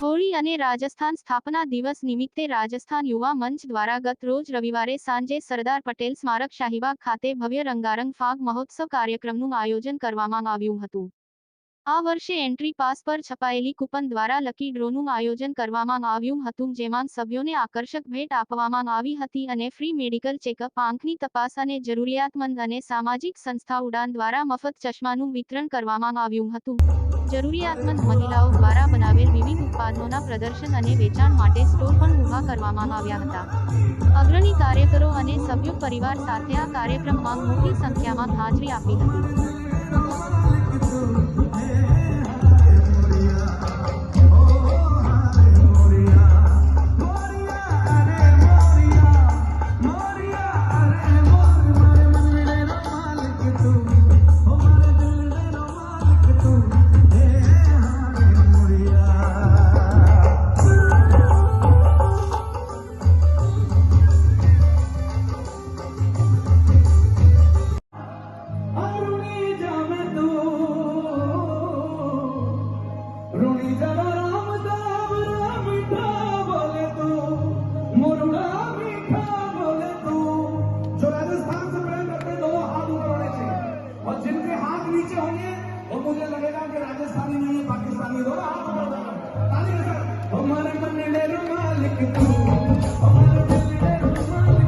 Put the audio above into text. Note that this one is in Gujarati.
હોળી અને રાજસ્થાન સ્થાપના દિવસ નિમિત્તે રાજસ્થાન યુવા મંચ દ્વારા ગત રોજ રવિવારે સાંજે સરદાર પટેલ સ્મારક શાહીબાગ ખાતે ભવ્ય રંગારંગ ફાગ મહોત્સવ કાર્યક્રમનું આયોજન કરવામાં આવ્યું હતું. આ વર્ષે એન્ટ્રી પાસ પર છપાયેલી કૂપન દ્વારા લકી ડ્રોનું આયોજન કરવામાં આવ્યું હતું, જેમાં સભ્યોને આકર્ષક ભેટ આપવામાં આવી હતી અને ફ્રી મેડિકલ ચેકઅપ, આંખની તપાસ અને જરૂરિયાતમંદ અને સામાજિક સંસ્થા ઉડાન દ્વારા મફત ચશ્માનું વિતરણ કરવામાં આવ્યું હતું. જરૂરિયાતમંદ મહિલાઓ દ્વારા ઉત્પાદનોના પ્રદર્શન અને વેચાણ માટે સ્ટોર પણ ઊભા કરવામાં આવ્યા હતા. અગ્રણી કાર્યકરો અને સભ્યો પરિવાર સાથે આ કાર્યક્રમમાં મોટી સંખ્યામાં હાજરી આપી હતી. होंगे वो मुझे लगेगा कि राजस्थानी नहीं है पाकिस्तानी दोनों हाथ ऊपर होगा ताली के साथ हमारे मन में रुमाल लिख तू हमारे दिल में रुमाल